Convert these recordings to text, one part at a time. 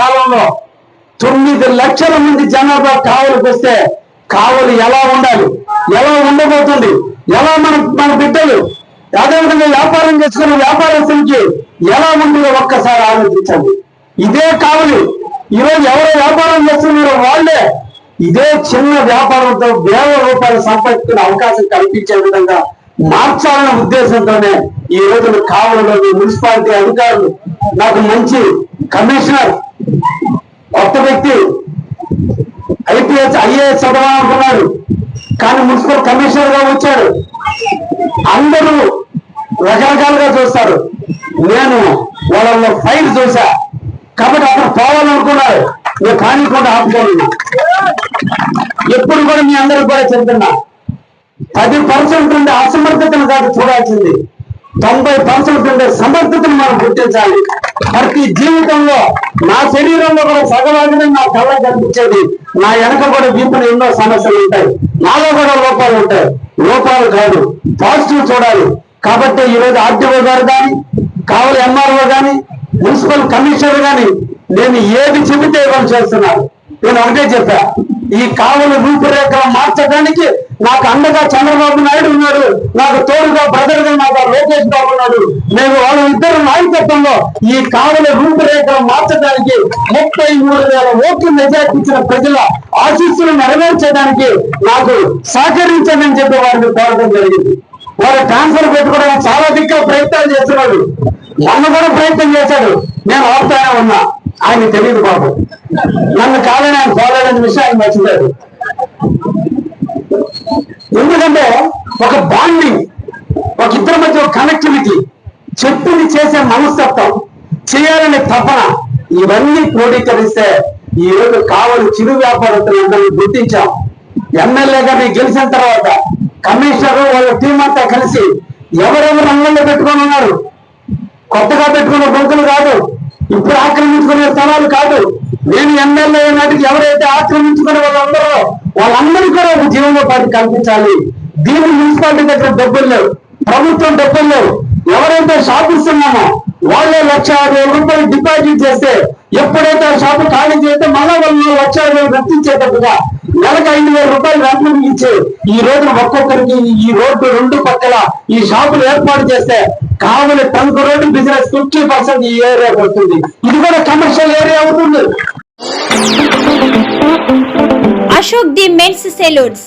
కాలంలో తొమ్మిది లక్షల మంది జనాభా కావలికి వస్తే కావలి ఎలా ఉండాలి? ఎలా ఉండబోతుంది? ఎలా మన మన బిడ్డలు అదేవిధంగా వ్యాపారం చేసుకున్న వ్యాపారస్తులకి ఎలా ఉంటుందో ఒక్కసారి ఆలోచించండి. ఇదే కావలి. ఈరోజు ఎవరో వ్యాపారం చేస్తున్నారో వాళ్ళే ఇదే చిన్న వ్యాపారంతో వేల రూపాయలు సంపాదించుకునే అవకాశం కల్పించే విధంగా మార్చాలనే ఉద్దేశంతోనే ఈ రోజున కావలిలోని మున్సిపాలిటీ అధికారులు నాకు మంచి కమిషనర్ కొత్త వ్యక్తి ఐపీఎస్ ఐఏఎస్ చదవాలనుకున్నాడు కానీ మున్సిపల్ కమిషనర్గా వచ్చాడు అందరూ రకరకాలుగా చూస్తారు. నేను వాళ్ళ ఫైల్ చూసా. కాబట్టి అక్కడ పోవాలనుకున్నారు. నేను కానికుండా ఆపుకోను ఎప్పుడు కూడా మీ అందరికి కూడా చెప్తున్నా. పది పర్సెంట్ ఉండే అసమర్థతను కాదు చూడాల్సింది. తొంభై పర్సెంట్ ఉండే సమర్థతను మనం గుర్తించాలి. ప్రతి జీవితంలో నా శరీరంలో కూడా సగభాగమే నా కళ్ళ కనిపించేది. నా వెనక కూడా దీపన ఎన్నో సమస్యలు ఉంటాయి. నాలో కూడా లోపాలు ఉంటాయి. లోపాలు కాదు పాజిటివ్ చూడాలి. కాబట్టి ఈరోజు ఆర్టీఓ గారు కానీ కావలి ఎంఆర్ఓ కానీ మున్సిపల్ కమిషనర్ కానీ నేను ఏది చెబితే ఇవ్వాలి చేస్తున్నారు. నేను ఒకటే చెప్పా ఈ కావలి రూపురేఖ మార్చడానికి నాకు అండగా చంద్రబాబు నాయుడు ఉన్నాడు. నాకు తోడుగా బ్రదర్గా నాకు లోకేష్ బాబు ఉన్నాడు. నేను వాళ్ళ ఇద్దరు నాయకత్వంలో ఈ కావలి రూపురేఖ మార్చడానికి ముప్పై మూడు వేల ఓట్లు మెజార్టీ ఇచ్చిన ప్రజల ఆశీస్సులు నెరవేర్చడానికి నాకు సహకరించండి అని చెప్పి వారిని కోరడం జరిగింది. వారు ట్రాన్స్ఫర్ పెట్టుకోవడానికి చాలా దిక్కుల ప్రయత్నాలు చేస్తున్నాడు నన్ను కూడా ప్రయత్నం చేశాడు నేను ఆపుతానే ఉన్నా. ఆయన తెలియదు బాబు. నన్ను కాదని ఆయన పోలేదనే ఆయన మర్చిపోయాడు. ఎందుకంటే ఒక బాండింగ్ ఒక ఇద్దరి మధ్య ఒక కనెక్టివిటీ చెప్పింది చేసే మనస్తత్వం చేయాలనే తపన ఇవన్నీ క్రోడీకరిస్తే ఈ రోజు కావలి చిరు వ్యాపారస్తులందరినీ గుర్తించాం. ఎమ్మెల్యేగా మీరు గెలిచిన తర్వాత కమిషనర్ వాళ్ళ టీం అంతా కలిసి ఎవరెవరు రంగంలో పెట్టుకొని ఉన్నారు? కొత్తగా పెట్టుకున్న గొంతులు కాదు ఇప్పుడు ఆక్రమించుకునే నేను ఎమ్మెల్యే నాటికి ఎవరైతే ఆక్రమించుకునే వాళ్ళందరూ వాళ్ళందరికీ కూడా ఒక జీవనోపాధి కల్పించాలి. దీని మున్సిపాలిటీ దగ్గర డబ్బులు లేవు. ప్రభుత్వం డబ్బులు లేవు. ఎవరైతే షాపిస్తున్నామో వాళ్ళే లక్ష యాభై రూపాయలు డిపాజిట్ చేస్తే ఎప్పుడైతే ఆ షాపు ఖాళీ చేస్తే మళ్ళా వాళ్ళు లక్ష యాభై వేలు రప్పించేటట్టుగా నెలకు ఐదు వేల రూపాయలు వెంటనే ఇచ్చే ఈ రోజు ఒక్కొక్కరికి ఈ రోడ్డు రెండు పక్కల ఈ షాపులు ఏర్పాటు చేస్తే Kavali trunk road business fifty percent ఈ ఏరియా వస్తుంది ఇది కూడా కమర్షియల్ ఏరియా అవుతుంది. Ashok the men's salons.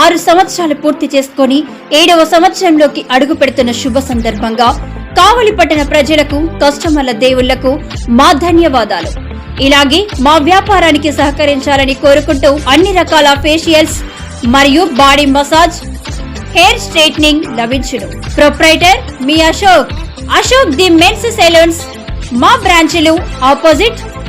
ఆరు సంవత్సరాలు పూర్తి చేసుకొని ఏడవ సంవత్సరంలోకి అడుగు పెడుతున్న శుభ సందర్భంగా కావలి పట్టణ ప్రజలకు కస్టమర్ల దేవుళ్ళకు మా ధన్యవాదాలు. ఇలాగే మా వ్యాపారానికి సహకరించాలని కోరుకుంటూ అన్ని రకాల ఫేషియల్స్ మరియు బాడీ మసాజ్ హెయిర్ స్ట్రైట్నింగ్ లభించును. Proprietor me Ashok. Ashok the men's salons. మా బ్రాంచ్లు opposite